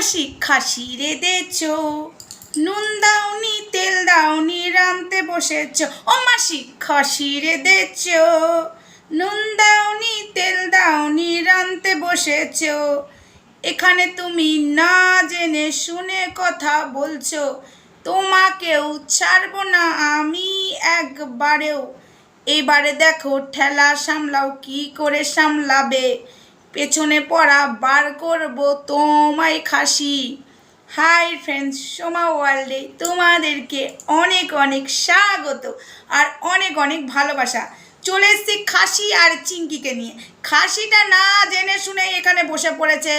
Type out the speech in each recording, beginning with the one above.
খাসি রেঁধেছ নুন দাওনি, তেল দাওনি, রাঁধতে বসেছ। ও মাসি, খাসি রেঁধেছ নুন দাওনি, তেল দাওনি, রাঁধতে বসেছ। এখানে তুমি না জেনে শুনে কথা বলছো। তোমাকেও ছাড়বো না আমি একবারেও। এবারে দেখো, ঠেলা সামলাও, কি করে সামলাবে? পেছনে পড়া বার করব তোমায় খাসি। হাই ফ্রেন্ডস, সোমা ওয়ার্ল্ডে তোমাদেরকে অনেক অনেক স্বাগত আর অনেক অনেক ভালোবাসা। চলে এসছি খাসি আর চিঙ্কিকে নিয়ে। খাসিটা না জেনে শুনে এখানে বসে পড়েছে।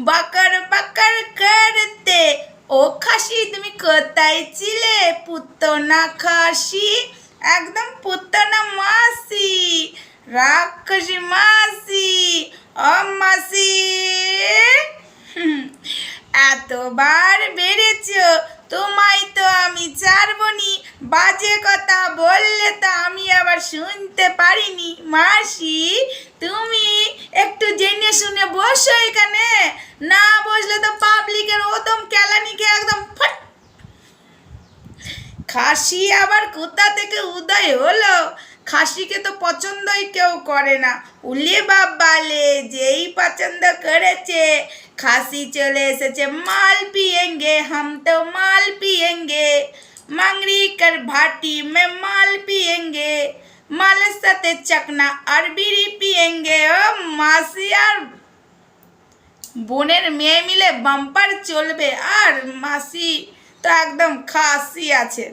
বাকার বাকার করতে। ও খাসি, তুমি কোথায় ছিলে? পুত্ত না খাসি, একদম পুত্ত না মাসি। রাক্ষসী মাসি ও মাসি এতবার বেড়েছ, তোমায় তো আমি ছাড়বনি বাজে কথা বললে তো আমি আবার শুনতে পারিনি। মাসি, তুমি একটু জেনে শুনে বসো এখানে। না বসলে তো পাবলিকের ওদম কেলানিকে একদম ফট। খাসি আবার কোথা থেকে উদয় হলো? খাসিকে তো পছন্দই কেউ করে না। উলে বাবালে যেই পছন্দ করেছে, খাসি চলে এসেছে, মাল পিয়েঙ্গে, হাম তো মাল পিয়েঙ্গে। মাংরি কর ভাটি মে মাল পিয়েঙ্গে মালের সাথে চাকনা আর বিড়ি পিয়েঙ্গে। ও মাসি আর বোনের মেয়ে মিলে বাম্পার চলবে, আর মাসি তো একদম খাসি আছে।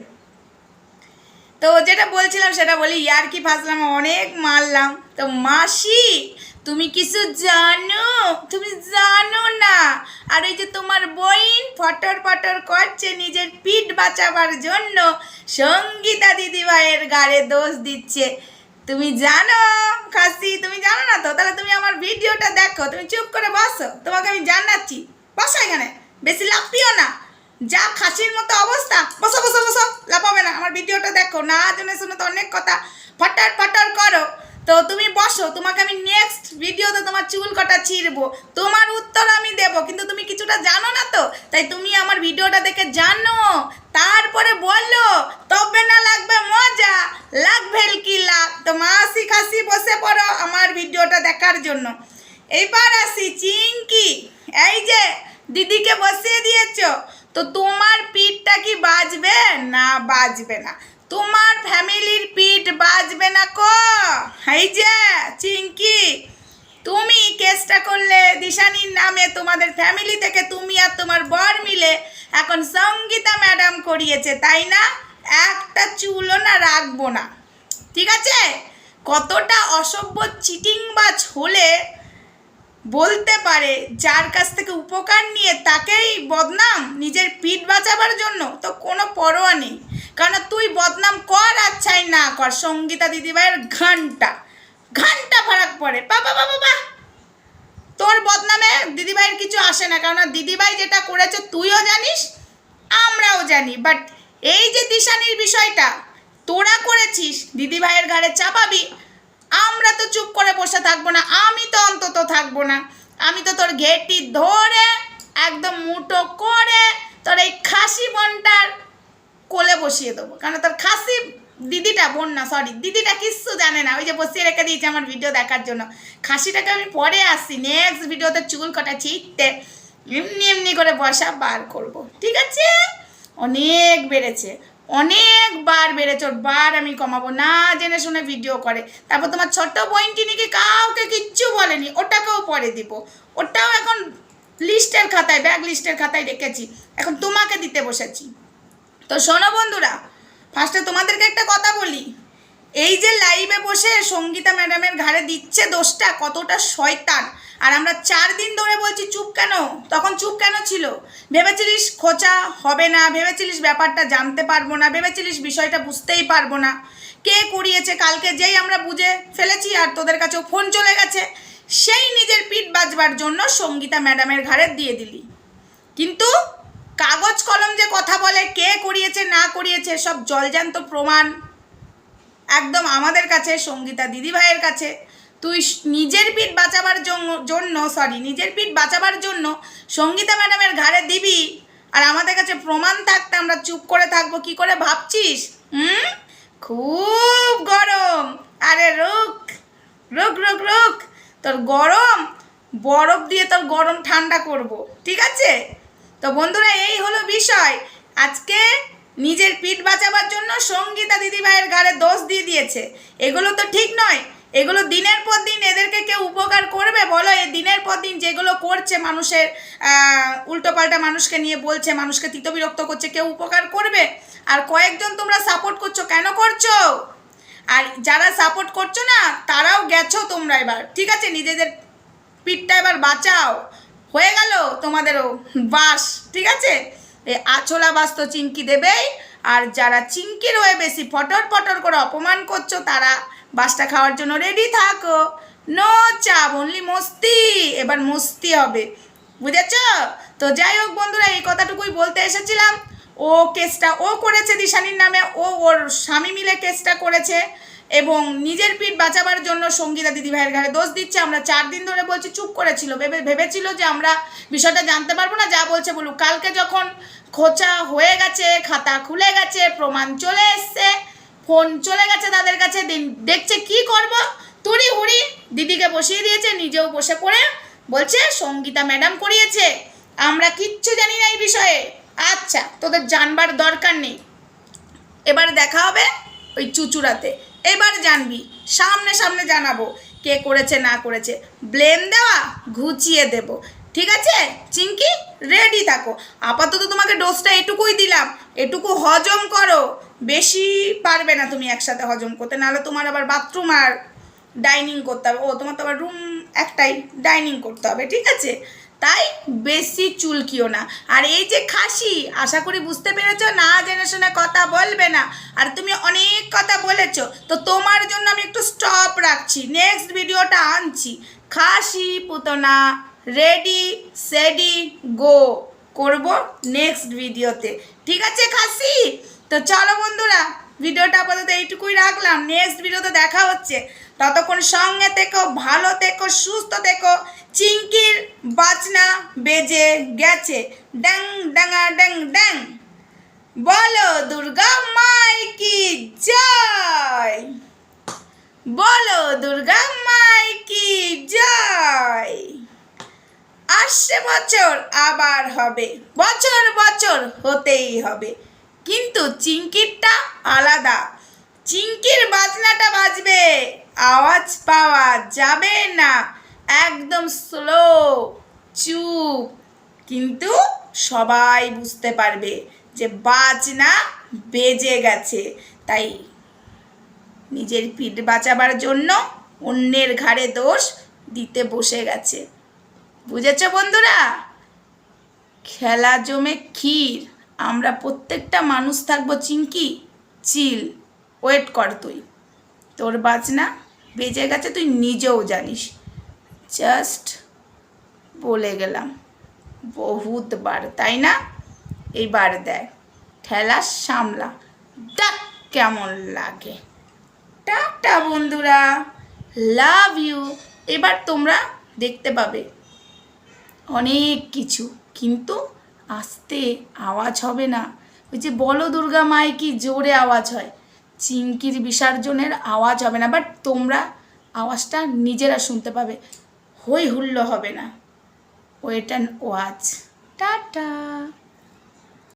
তো যেটা বলছিলাম সেটা বলি, ইয়ার কি ফাসলাম? অনেক মারলাম। তো মাসি, তুমি কিছু জানো? তুমি জানো না? আর ওই যে তোমার বইন ফটর ফটর করছে নিজের পিঠ বাঁচাবার জন্য। সঙ্গীতা দিদিভাইয়ের গাড়ে দোষ দিচ্ছে। তুমি জানো, খাসি, তুমি জানো না তো? তাহলে তুমি আমার ভিডিওটা দেখো। তুমি চুপ করে বসো। তোমাকে আমি জানাচ্ছি। বসো এখানে। বেশি লাফিও না। যা খাসির মতো অবস্থা। বসো বসো বসো। লাফাবে না। আমার ভিডিওটা দেখো। না জন্য শুনে তো অনেক কথা। ফটার ফটার করো। তো তুমি বসো। তোমাকে আমি নেক্সট ভিডিওতে তোমার চুল কটা ছিঁড়বো। তোমার উত্তর আমি দেব। কিন্তু তুমি কিছুটা জানো না তো? তাই তুমি আমার ভিডিওটা দেখে জানো। তারপরে বলল তবে না লাগবে মজা। লাগবে কি লাগ। তো মাসি খাসি বসে পড়ো আমার ভিডিওটা দেখার জন্য। এইবার আসি চিঙ্কি এই যে দিদিকে বসিয়ে দিয়েছ তো তোমার পিঠটা কি বাজবে না বাজবে না। তোমার ফ্যামিলির পিঠ বাজবে না ক। এই যে চিঙ্কি তুমি কেসটা করলে দিশানির নামে তোমাদের ফ্যামিলি থেকে তুমি আর তোমার বর মিলে এখন সঙ্গীতা ম্যাডাম করিয়েছে, তাই না? একটা চুলও না রাখব না। ঠিক আছে? কতটা অসভ্য চিটিংবাজ হলে বলতে পারে, যার কাছ থেকে উপকার নিয়ে তাকেই বদনাম নিজের পিঠ বাঁচাবার জন্য, তো কোনো পরোয়া নেই। কারণ তুই বদনাম কর আর চাই না কর, সঙ্গীতা দিদিভাইয়ের ঘণ্টা। ঘণ্টা ফারাক পড়ে। বাবা বাবা বা তোর বদনামে দিদিভাইয়ের কিছু আসে না কারণ দিদিভাই যেটা করেছে তুইও জানিস, আমরাও জানি। বাট এই যে দিশানির বিষয়টা, তোরা করেছিস, দিদিভাইয়ের ঘাড়ে চাপাবি, আমরা তো চুপ বসে থাকব না, আমি তো অন্তত থাকব না। আমি তো তোর ঘেটি ধরে, একদম মুঠো করে তোর এই খাসি বনটার কোলে বসিয়ে দেবো। কারণ তোর খাসি দিদিটা, বোন না সরি দিদিটা কিচ্ছু জানে না। ওই যে বসিয়ে রেখে দিয়েছে আমার ভিডিও দেখার জন্য। খাসিটাকে আমি পরে আসছি নেক্সট ভিডিওতে চুল কটা ছিটতে, এমনি এমনি করে বসা বার করব। ঠিক আছে? অনেক বেড়েছে। অনেকবার বেড়েছে ওর বার আমি কমাবো। না জেনে শুনে ভিডিও করে। তারপর তোমার ছোট বইনটি নাকি কাউকে কিচ্ছু বলেনি, ওটাকেও পরে দিব। ওটাও এখন লিস্টের খাতায় ব্যাগ লিস্টের খাতায় রেখেছি। এখন তোমাকে দিতে বসেছি। তো শোনো বন্ধুরা ফার্স্টে তোমাদেরকে একটা কথা বলি। এই যে লাইভে বসে সঙ্গীতা ম্যাডামের ঘাড়ে দিচ্ছে দোষটা, কতটা শয়তান। আর আমরা চার দিন ধরে বলছি, চুপ কেন? তখন চুপ কেন ছিল? ভেবেছিলিস খোঁচা হবে না, ভেবেছিলিস ব্যাপারটা জানতে পারব না, ভেবেছিলিস বিষয়টা বুঝতেই পারব না। কে করিয়েছে কালকে যেই আমরা বুঝে ফেলেছি আর তোদের কাছেও ফোন চলে গেছে। সেই নিজের পিঠ বাজবার জন্য সঙ্গীতা ম্যাডামের ঘাড়ে দিয়ে দিলি। কিন্তু কাগজ কলম যে কথা বলে, কে করিয়েছে না করিয়েছে সব জলজান্ত প্রমাণ। একদম আমাদের কাছে, সঙ্গীতা দিদিভাইয়ের কাছে। তুই নিজের পিঠ বাঁচাবার জন্য- সরি নিজের পিঠ বাঁচাবার জন্য সঙ্গীতা ম্যাডামের ঘাড়ে দিবি। আর আমাদের কাছে প্রমাণ থাকতে আমরা চুপ করে থাকব, কি করে ভাবছিস? হুম? খুব গরম। আরে রুক রুক রুক রুক তোর গরম, বরফ দিয়ে তোর গরম ঠান্ডা করব, ঠিক আছে? তো বন্ধুরা, এই হলো বিষয়। আজকে নিজের পিঠ বাঁচাবার জন্য সঙ্গীতা দিদিভাইয়ের ঘাড়ে দোষ দিয়েছে। এগুলো তো ঠিক নয়। এগুলো দিনের পর দিন এদেরকে কেউ উপকার করবে? বলো এই দিনের পর দিন যেগুলো করছে মানুষের উল্টোপাল্টা মানুষকে নিয়ে বলছে, মানুষকে তিতবিরক্ত করছে, কেউ উপকার করবে? আর কয়েকজন তোমরা সাপোর্ট করছ, কেন করছ? আর যারা সাপোর্ট করছ না, তারাও গেছো তোমরা এবার। ঠিক আছে? নিজেদের পিঠটা এবার বাঁচাও। হয়ে গেল তোমাদেরও বাস। ঠিক আছে? আছলা বাস তো চিংকি দেবেই। আর যারা চিংকি রয়ে বেশি ফটর ফটর করে অপমান করছ, তারা বাসটা খাওয়ার জন্য রেডি থাকো। নো চাপ অনলি মস্তি। এবার মস্তি হবে। বুঝেছ? তো যাই হোক বন্ধুরা, এই কথাটুকুই বলতে এসেছিলাম। ও কেসটা ও করেছে দিশানির নামে। ও ওর স্বামী মিলে কেসটা করেছে। এবং নিজের পিঠ বাঁচাবার জন্য সঙ্গীতা দিদি ভাইয়ের ঘাড়ে দোষ দিচ্ছে। আমরা চার দিন ধরে বলছি, চুপ করেছিল। ভেবে ভেবেছিল যে আমরা বিষয়টা জানতে পারব না, যা বলছে বলুক। কালকে যখন খোঁচা হয়ে গেছে, খাতা খুলে গেছে, প্রমাণ চলে এসছে, ফোন চলে গেছে তাদের কাছে, দিন- দেখছে কি করব? তুড়ি হুড়ি দিদিকে বসিয়ে দিয়েছে, নিজেও বসে পড়ে বলছে, সঙ্গীতা ম্যাডাম করিয়েছে। আমরা কিচ্ছু জানি না এই বিষয়ে। আচ্ছা তোদের জানবার দরকার নেই। এবার দেখা হবে ওই চুচুড়াতে। এবার জানবি, সামনে সামনে জানাব কে করেছে, না করেছে। ব্লেম দেওয়া, ঘুচিয়ে দেব। ঠিক আছে? চিঙ্কি রেডি থাকো। আপাতত তোমাকে ডোজটা এটুকুই দিলাম। এটুকু হজম করো। বেশি পারবে না তুমি একসাথে হজম করতে, নাহলে তোমার আবার বাথরুম আর ডাইনিং করতে হবে। ও, তোমার তো আবার রুম একটাই ডাইনিং করতে হবে। ঠিক আছে? তাই বেশি চুলকিও না। আর এই যে খাসি, আশা করি বুঝতে পেরেছ, না জেনে শুনে কথা বলবে না। আর তুমি অনেক কথা বলেছ, তো তোমার জন্য আমি একটু স্টপ রাখছি। নেক্সট ভিডিওটা আনছি। খাসি পুতনা রেডি সেডি গো করব নেক্সট ভিডিওতে ঠিক আছে খাসি? তো চলো বন্ধুরা ভিডিওটা আপাতত এইটুকুই রাখলাম। নেক্সট ভিডিওতে দেখা হচ্ছে। ততক্ষণ সঙ্গে থেকো, ভালো থেকো, সুস্থ থেকো। চিঙ্কির বাজনা বেজে গেছে। ড্যাং ডাঙা ড্যাং ড্যাং। বলো, দুর্গা মাই কি জয়? বলো, দুর্গা মাই কি জয়? আসছে বছর, আবার হবে। বছর বছর হতেই হবে। কিন্তু চিঙ্কিরটা আলাদা। চিঙ্কির বাজনাটা বাজবে। আওয়াজ পাওয়া যাবে না। একদম স্লো চুপ। কিন্তু সবাই বুঝতে পারবে যে বাজনা বেজে গেছে। তাই নিজের পিঠ বাঁচাবার জন্য অন্যের ঘাড়ে দোষ দিতে বসে গেছে। বুঝেছ বন্ধুরা? খেলা জমে ক্ষীর। আমরা প্রত্যেকটা মানুষ থাকব চিঙ্কি চিল, ওয়েট কর তুই। তোর বাজনা বেজে গেছে, তুই নিজেও জানিস। জাস্ট বলে গেলাম, বহুতবার, তাই না? এইবার দেখ, ঠেলা সামলা, দেখ কেমন লাগে। টাটা বন্ধুরা, লাভ ইউ। এবার তোমরা দেখতে পাবে অনেক কিছু, কিন্তু আস্তে আওয়াজ হবে না। ওই যে বলো দুর্গা মায় কি জোরে আওয়াজ হয়। চিংকির বিসর্জনের আওয়াজ হবে না বাট তোমরা আওয়াজটা নিজেরা শুনতে পাবে। হই হুল্লো হবে না। Wait and watch. টাটা।